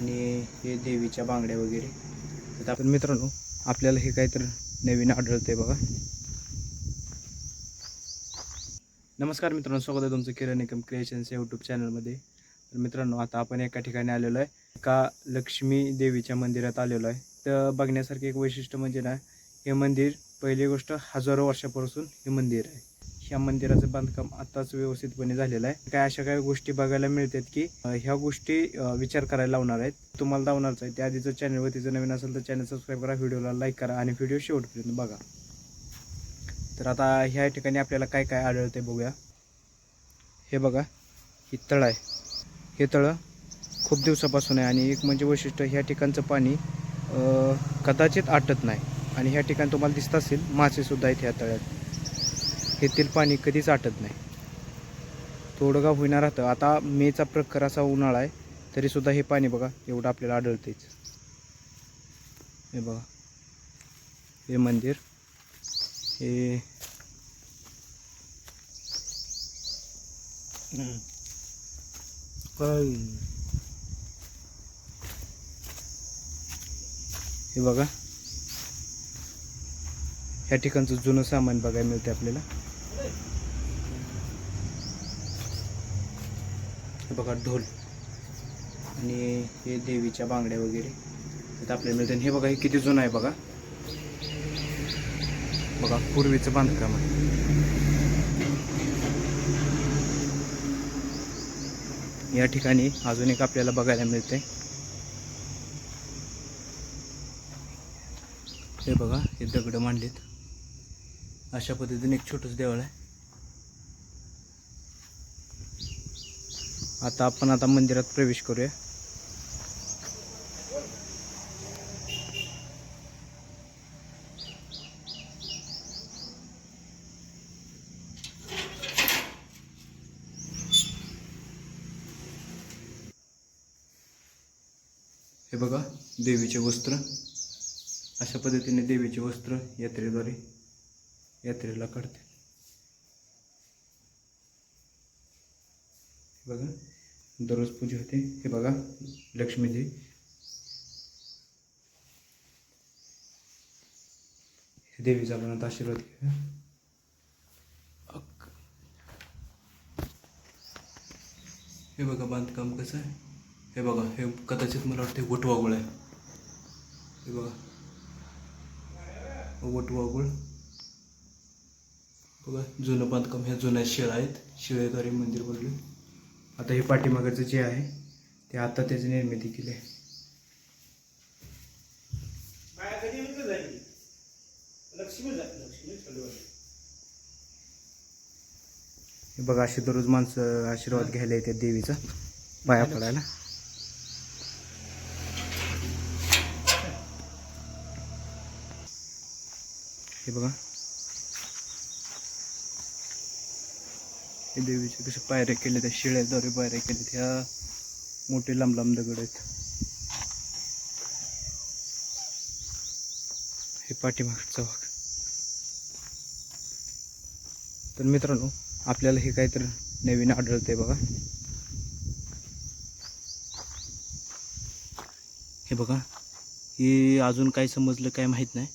आणि हे देवीच्या बांगड्या वगैरे. तर आपण मित्रांनो आपल्याला हे काहीतरी नवीन आढळते बघा. नमस्कार मित्रांनो स्वागत आहे तुमचं किरण एकम क्रिएशन्स या यूट्यूब चॅनलमध्ये तर मित्रांनो आता आपण एका ठिकाणी आलेलो आहे. एका लक्ष्मी देवीच्या मंदिरात आलेलो आहे. तर बघण्यासारखे एक वैशिष्ट्य म्हणजे ना हे मंदिर पहिली गोष्ट हजारो वर्षापासून हे मंदिर आहे. ह्या मंदिराचं बांधकाम आत्ताच व्यवस्थितपणे झालेलं आहे. काय अशा काही गोष्टी बघायला मिळतात की ह्या गोष्टी विचार करायला लावणार आहेत. तुम्हाला लावणारच आहे. त्या जर चॅनलवरती जर नवीन असेल तर चॅनल सबस्क्राईब करा व्हिडिओला लाईक करा आणि व्हिडिओ शेवटपर्यंत बघा. तर आता ह्या ठिकाणी आपल्याला काय काय आढळते बघूया. हे बघा ही तळ आहे. हे तळं खूप दिवसापासून आहे आणि एक म्हणजे वैशिष्ट्य ह्या ठिकाणचं पाणी कदाचित आटत नाही. आणि ह्या ठिकाणी तुम्हाला दिसत असेल मासेसुद्धा आहेत ह्या तळ्यात. येथील पाणी कधीच आटत नाही. थोडं का होईना राहतं. आता मेचा प्रखर असा उन्हाळा आहे तरीसुद्धा हे पाणी बघा एवढं आपल्याला आढळतेच हे बघा. हे मंदिर. हे हे बघा. ह्या ठिकाणचं जुनं सामान बघायला मिळते आपल्याला. हे बघा ढोल. आणि हे देवीच्या बांगड्या वगैरे. इथं आपल्याला मिळते आणि हे बघा हे किती जुनं आहे बघा. बघा पूर्वीचं बांधकाम आहे. या ठिकाणी अजून एक आपल्याला बघायला मिळते. हे बघा हे दगड मांडलेत. अशा पद्धतीने एक छोटंच देवळ आहे. आता आपण आता मंदिरात प्रवेश करूया. हे बघा देवीचे वस्त्र. अशा पद्धतीने देवीचे वस्त्र यात्रेद्वारे यात्रेला काढते बघा दररोज पूजा होते. हे बघा लक्ष्मीदेवी. देवीचा आपण आता आशीर्वाद घेऊया. हे बघा बांधकाम कसं आहे? हे बघा हे कदाचित मला वाटते वटवागुळ आहे. हे बघा. वटवागुळ बघा जुनं बांधकाम ह्या जुन्या शिळा आहेत. शिळेद्वारे मंदिर बनले आता हे पाठीमागाचं जे आहे ते आता त्याची निर्मिती केली आहे. हे बघा अशी दररोज माणसं आशीर्वाद घ्यायला येतात देवीचा. पाया पडायला. हे बघा. हे देवीचे कसे पायऱ्या केल्या त्या शिळ्याद्वारे पायऱ्या केल्या ह्या मोठे लांब लांब दगड आहेत. हे पाठीमागचा भाग. तर मित्रांनो आपल्याला हे काहीतरी नवीन आढळते बघा. हे बघा हे अजून काय समजलं काय माहीत नाही.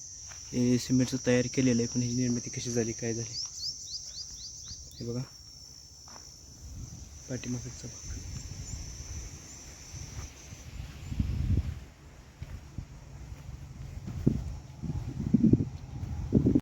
हे सिमेंटचं तयार केलेलं आहे पण ही निर्मिती कशी झाली काय झाली. हे बघा. पाठीमागचा भाग